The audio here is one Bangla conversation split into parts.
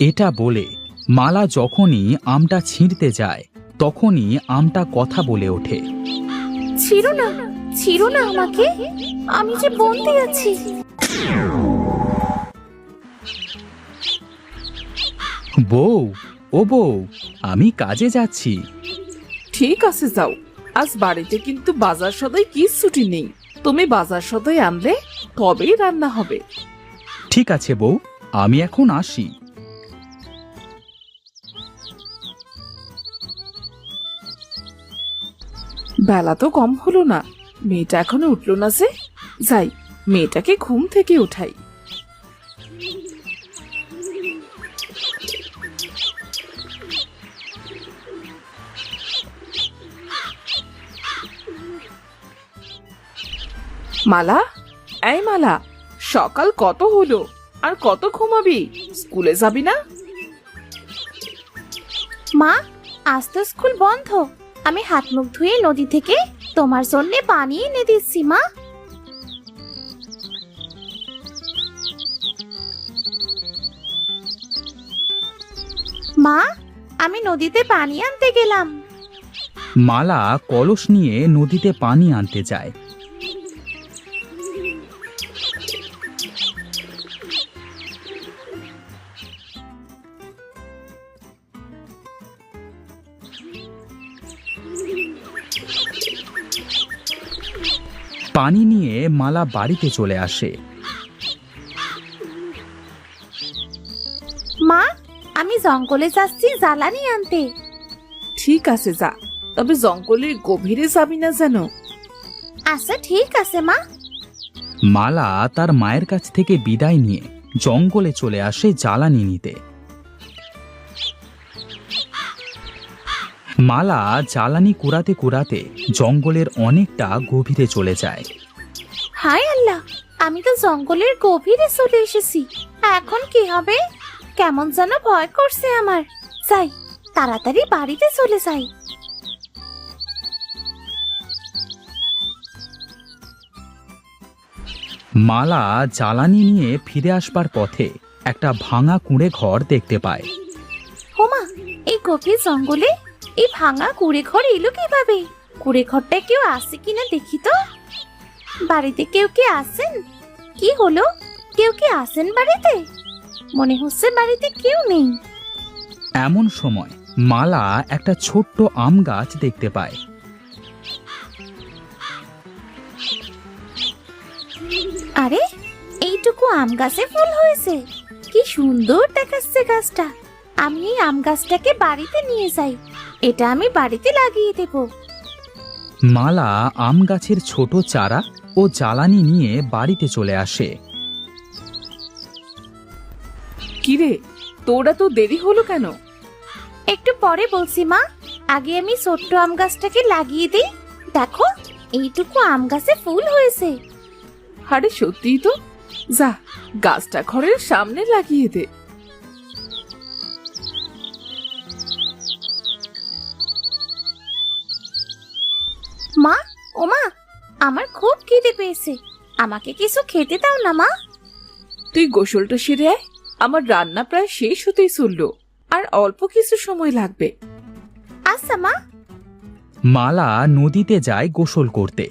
এটা বলে মালা যখনই আমটা ছিঁড়তে যায় তখনই আমটা কথা বলে ওঠে। ছিড়ো না ছিড়ো না আমাকে আমি যে বন্দি আছি। বউ ও বউ আমি কাজে যাচ্ছি। ঠিক আছে যাও। আজ বাড়িতে কিন্তু বাজার সদাই কিচ্ছুটি নেই। তুমি বাজার সদাই আনলে তবেই রান্না হবে। ঠিক আছে বউ আমি এখন আসি। বেলা তো কম হলো না। মেয়েটা এখনও উঠল না যে। যাই, মেয়েটাকে ঘুম থেকে উঠাই। মালা? এই মালা, সকাল কত হলো? আর কত ঘুমাবি? স্কুলে যাবি না? মা, আজ তো স্কুল বন্ধ। আমি হাত মুখ ধুয়ে নদী থেকে তোমার জন্য পানি এনে দিচ্ছি, মা। মা, আমি নদীতে পানি আনতে গেলাম। মালা কলস নিয়ে নদীতে পানি আনতে যায়। পানি নিয়ে মালা বাড়িতে চলে আসে। মা আমি জঙ্গলে যাচ্ছি জ্বালানি আনতে। ঠিক আছে যা তবে জঙ্গলের গভীরে যাবি না যেন। আচ্ছা ঠিক আছে মা। মালা তার মায়ের কাছ থেকে বিদায় নিয়ে জঙ্গলে চলে আসে জ্বালানি নিতে। মালা জ্বালানি কুড়াতে কুড়াতে জঙ্গলের অনেকটা গভীরে চলে যায়। হায় আল্লাহ আমি তো জঙ্গলের গভীরে চলে এসেছি। এখন কি হবে? কেমন যেন ভয় করছে আমার। যাই তাড়াতাড়ি বাড়িতে চলে যাই। মালা জ্বালানি নিয়ে ফিরে আসবার পথে একটা ভাঙা কুঁড়ে ঘর দেখতে পায়। হোমা এই গভীর জঙ্গলে এই ভাঙা কুড়ে ঘর এলো কীভাবে? কুড়ে ঘরটা কেউ আসে কিনা দেখি তো। বাড়িতে কেউ কি আসেন কি হলো? কেউ কি আসেন বাড়িতে? মনে হচ্ছে বাড়িতে কেউ নেই। এমন সময় মালা একটা ছোট্ট আম গাছ দেখতে পায়। আরে এইটুকু আম গাছে ফুল হয়েছে। কি সুন্দর দেখাচ্ছে গাছটা। আমি এই আম গাছটাকে বাড়িতে নিয়ে যাই। এটা আমি বাড়িতে লাগিয়ে দেব। মালা আম গাছের ছোট চারা ও জ্বালানি নিয়ে বাড়িতে চলে আসে। কিরে তোরা তো দেরি হলো কেন? একটু পরে বলছি মা আগে আমি ছোট্ট আম গাছটাকে লাগিয়ে দিই। দেখো এইটুকু আম গাছে ফুল হয়েছে। আরে সত্যিই তো। যা গাছটা ঘরের সামনে লাগিয়ে দে। মা ও মা আমার খুব খিদে পেয়েছে। আমাকে কিছু খেতে দাও না মা। তুই গোসলটা সেরে আয়। আমার রান্না প্রায় শেষ হতেই চলল। আর অল্প কিছু সময় লাগবে। আচ্ছা মা। মালা নদীতে যায় গোসল করতে।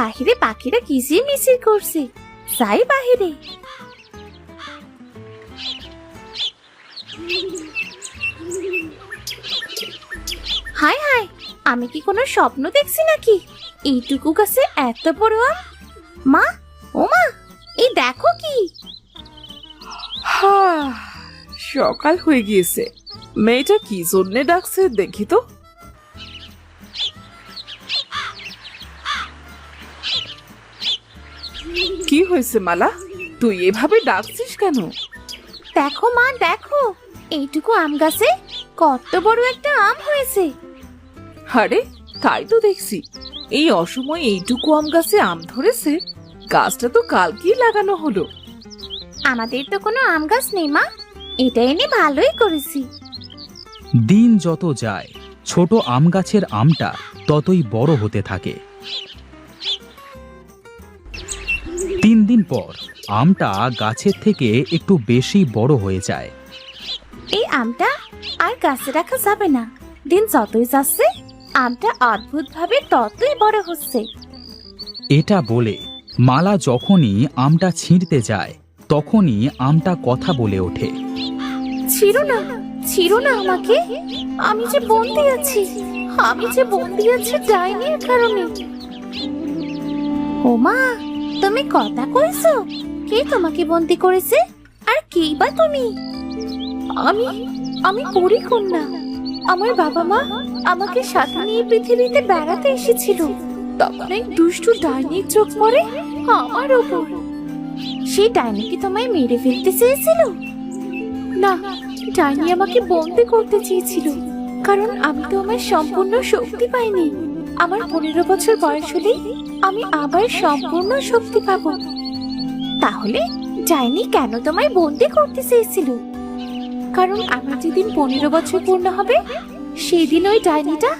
বাহিরে পাখিরা কিচির মিচির করছে? যাই বাহিরে। হায় হায়, আমি কি কোনো স্বপ্ন দেখছি নাকি? এইটুকু গাছে এত বড় আম? মা, ও মা, এই দেখো কি। সকাল হয়ে গিয়েছে। মেয়েটা কি জন্যে ডাকছে দেখি তো। হয়েছে মালা? তুই এভাবে ডাকছিস কেন? দেখো মা দেখো। এইটুকু আম গাছে কত বড় একটা আম হয়েছে। আরে তাই তো দেখছি। এই অসময়ে এইটুকু আম গাছে আম ধরেছে। গাছটা তো কালকেই লাগানো হলো। আমাদের তো কোনো আম গাছ নেই মা। এটা এনে ভালোই করেছি। দিন যত যায় ছোট আম গাছের আমটা ততই বড় হতে থাকে। তিন দিন পর আমটা গাছের থেকে একটু বেশি বড় হয়ে যায়। এই আমটা আর গাছে রাখা যাবে না। দিন যতই যাচ্ছে আমটা অদ্ভুত ভাবে ততই বড় হচ্ছে। এটা বলে মালা যখনই আমটা ছিঁড়তে যায় তখনই আমটা কথা বলে ওঠে। ছিড়ো না ছিড়ো না আমাকে। আমি যে বন্দি আছি আমি যে বন্দি আছি ডাইনির কারণে। ওমা তুমি কথা কইছো? কে তোমাকে বন্দি করেছে? আর কে বা তুমি? আমি আমি পরি কন্যা আমার বাবা মা আমাকে সাথে নিয়ে পৃথিবীতে বেড়াতে এসেছিল। তখন এক দুষ্টু ডাইনির চোখ পড়ে আমার ওপর। সেই ডাইনি কি তোমায় মেরে ফেলতে চেয়েছিল? না, ডাইনি আমাকে বন্দি করতে চেয়েছিল, কারণ আমি তো আমার সম্পূর্ণ শক্তি পাইনি। আমার পনেরো বছর বয়স হলেই আমি আবার সম্পূর্ণ শক্তি পাবো তাহলে ডাইনি কেন তোমায় বন্দি করতে চেয়েছিল? কারণ আমার যেদিন পনেরো বছর পূর্ণ হবে, সেদিন ওই ডাইনিটা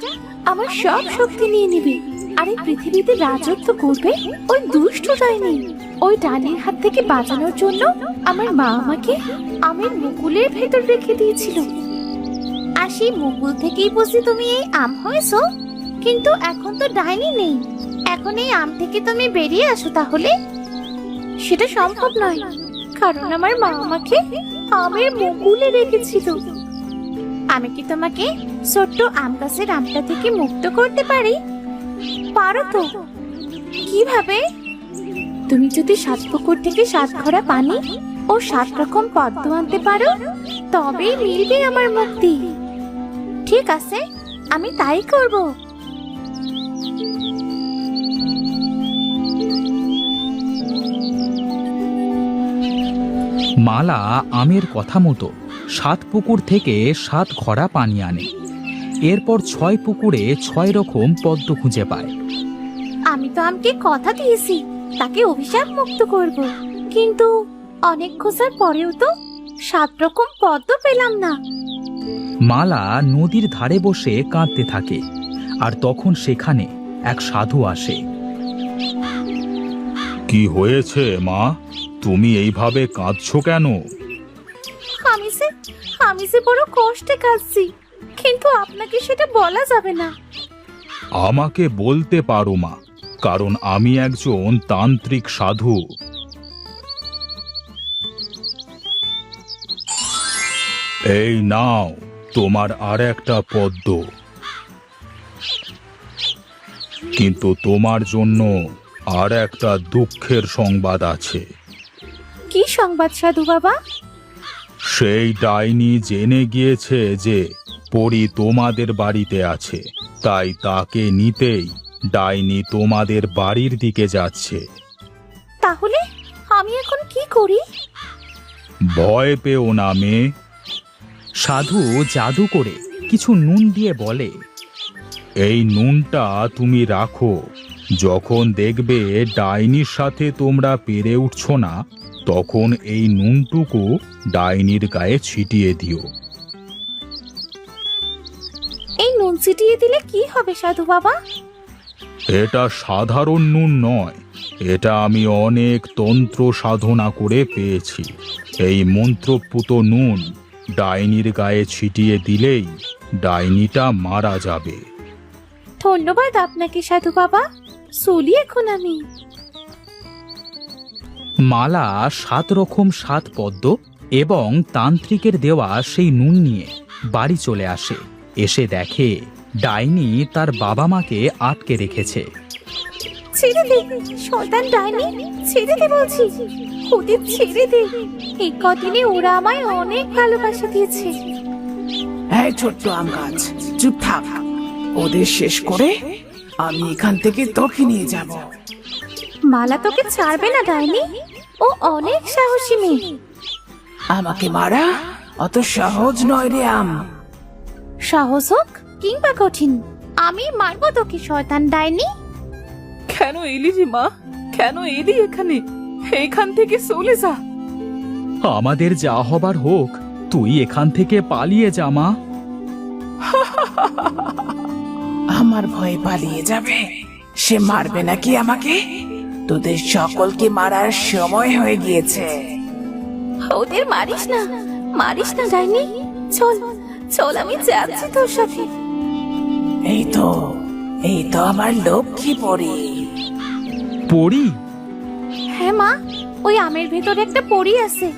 আমার সব শক্তি নিয়ে নিবে। আর এই পৃথিবীতে রাজত্ব করবে ওই দুষ্ট ডাইনি। ওই ডাইনির হাত থেকে বাঁচানোর জন্য আমার মা আমাকে আমের মুকুলের ভেতর রেখে দিয়েছিল। আর সেই মুকুল থেকেই বুঝি তুমি এই আম হয়েছো? কিন্তু এখন তো ডাইনি নেই। এখন এই আম থেকে তুমি বেরিয়ে আসো তাহলে। সেটা সম্ভব নয়, কারণ আমার মা আমাকে আমের মুকুলে রেখেছিল। আমি কি তোমাকে ছোট্ট আম গাছের আমটা থেকে মুক্ত করতে পারি? পারো তো। কীভাবে? তুমি যদি সাত পুকুর থেকে সাত ঘোড়া পানি ও সাত রকম পদ্ম আনতে পারো, তবেই মিলবে আমার মুক্তি। ঠিক আছে, আমি তাই করব। মালা আমের কথা মতো সাত পুকুর থেকে সাত ঘড়া পানি আনে। এরপর ছয় পুকুরে ছয় রকম পদ্ম খুঁজে পায়। আমি তো আমকে কথা দিয়েছি তাকে অভিশাপ মুক্ত করব। কিন্তু অনেক খোঁজার পরেও তো সাত রকম পদ্ম পেলাম না। মালা নদীর ধারে বসে কাঁদতে থাকে আর তখন সেখানে এক সাধু আসে। কি হয়েছে মা? তুমি এইভাবে কাঁদছো কেন? আমি যে আমি যে বড় কষ্টে কাঁদছি কিন্তু আপনাকে সেটা বলা যাবে না। আমাকে বলতে পারো মা কারণ আমি একজন তান্ত্রিক সাধু। এই নাও তোমার আর একটা পদ্ম। কিন্তু তোমার জন্য আর একটা দুঃখের সংবাদ আছে। কি সংবাদ সাধু বাবা? সেই ডাইনি জেনে গিয়েছে যে পরি তোমাদের বাড়িতে আছে তাই তাকে নিতেই ডাইনি তোমাদের বাড়ির দিকে যাচ্ছে। তাহলে আমি এখন কি করি? ভয় পেও না মেয়ে। সাধু জাদু করে কিছু নুন দিয়ে বলে এই নুনটা তুমি রাখো যখন দেখবে ডাইনির সাথে তোমরা পেরে উঠছো না তখন এই নুনটুকু ডাইনির গায়ে ছিটিয়ে দিও। এই নুন ছিটিয়ে দিলে কি হবে সাধু বাবা? এটা সাধারণ নুন নয়। এটা আমি অনেক তন্ত্র সাধনা করে পেয়েছি। এই মন্ত্রপুত নুন ডাইনির গায়ে ছিটিয়ে দিলেই ডাইনিটা মারা যাবে। ধন্যবাদ আপনাকে সাধু বাবা। চলি এখন আমি। মালা সাত রকম সাত পদ্ম এবং তান্ত্রিকের দেওয়া সেই নুন নিয়ে বাড়ি চলে আসে। এসে দেখে ডাইনি তার বাবা মাকে আটকে রেখেছে। ছেড়ে দে শয়তান ডাইনি ছেড়ে দে বলছি। ওদের ছেড়ে দে। এই কদিনে ওরা আমায় অনেক ভালোবাসা দিয়েছে। হ্যাঁ ছোট্ট আম গাছ চুপ থাক। ওদের শেষ করে আমি এখান থেকে তোকে নিয়ে যাব। মালা তোকে ছাড়বে না ডাইনি? ও অনেক সাহসী মেয়ে। আমাকে মারা? অত সহজ নয় রে আম। সাহস হোক কিংবা কঠিন আমি মারবো তোকে শয়তান ডাইনি। কেন এলি রে মা? কেন এলি এখানে? এখান থেকে চলে যা। আমাদের যা হবার হোক তুই এখান থেকে পালিয়ে যা মা। আমার ভয়ে পালিয়ে যাবে? সে মারবে নাকি আমাকে? তোদের সকলকে মারার সময় হয়ে গিয়েছে। ওদের মারিস না মারিস না ডাইনি। চল চল আমি যাচ্ছি তোর সাথে। এই তো এই তো আমার লক্ষ্মী পরি। পড়ি হ্যাঁ মা ওই আমের ভেতরে একটা পরী আছে।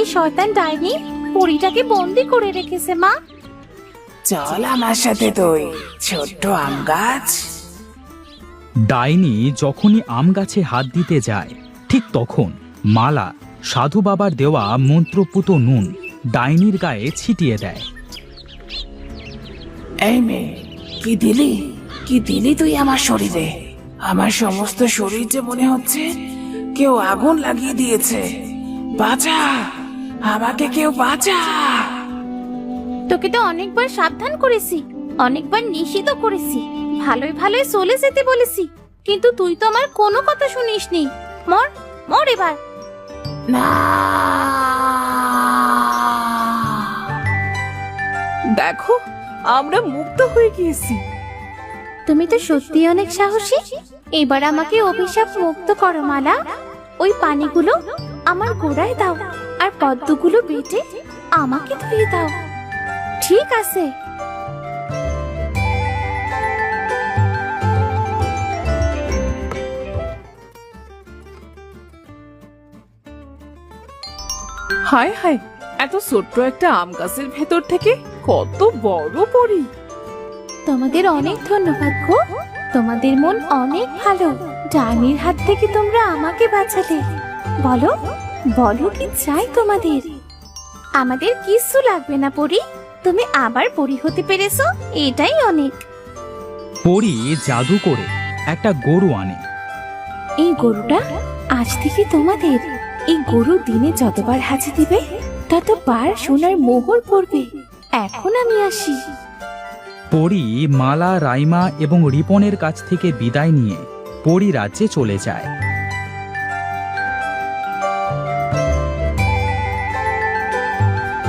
এই শয়তান ডাইনি পরীটাকে বন্দি করে রেখেছে মা। চল আমার সাথে তুই ছোট্ট আম গাছ। ডাইনি যখনই আম গাছে হাত দিতে যায় ঠিক তখন মালা সাধু বাবার দেওয়া মন্ত্রপুত নুন ডাইনির গায়ে ছিটিয়ে দেয়। এই মেয়ে কি দিলি? কি দিলি তুই আমার শরীরে? আমার সমস্ত শরীর যে মনে হচ্ছে কেউ আগুন লাগিয়ে দিয়েছে। বাঁচা! আমাকে কেউ বাঁচা! তোকে তো অনেকবার সাবধান করেছি অনেকবার নিষিদ্ধ করেছি। ভালোই ভালোই চলে যেতে বলেছি। কিন্তু তুই তো আমার কোনো কথা শুনিসনি। মর মর এবার। না। দেখো আমরা মুক্ত হয়ে গিয়েছি। তুমি তো সত্যি অনেক সাহসী। এবার আমাকে অভিশাপ মুক্ত করো মালা। ওই পানিগুলো আমার গোড়ায় দাও আর পদ্মগুলো বেটে আমাকে ধুয়ে দাও। ঠিক আছে। হায় হায় এত ছোট্ট একটা আম গাছের ভেতর থেকে কত বড় পরি। তোমাদের অনেক ধন্যবাদ গো। তোমাদের মন অনেক ভালো। ডাইনির হাত থেকে তোমরা আমাকে বাঁচালে। বলো বলো কি চাই তোমাদের? আমাদের কিছু লাগবে না পরি। তুমি আবার পরি হতে পেরেছ এটাই অনেক। পরি জাদু করে একটা গরু আনে। এই গরুটা আজ থেকে তোমাদের। এই গরু দিনে যতবার হাঁচি দিবে ততবার সোনার মোহর পড়বে। এখন আমি আসি। পরি মালা রাইমা এবং রিপনের কাছ থেকে বিদায় নিয়ে পরি রাজ্যে চলে যায়।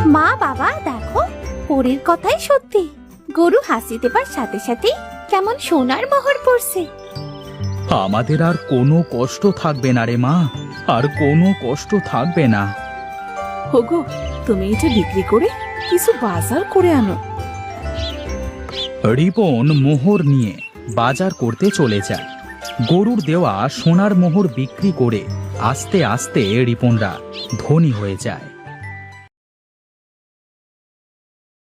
মা বাবা দেখো পরের কথাই সত্যি। গরু হাসি দেবার সাথে সাথে কেমন সোনার মোহর পড়ছে। আমাদের আর কোনো কষ্ট থাকবে না রে মা আর কোনো কষ্ট থাকবে না। হোগো তুমি এটা বিক্রি করে কিছু বাজার করে আনো। রিপন মোহর নিয়ে বাজার করতে চলে যায়। গরুর দেওয়া সোনার মোহর বিক্রি করে আস্তে আস্তে রিপনরা ধনী হয়ে যায়।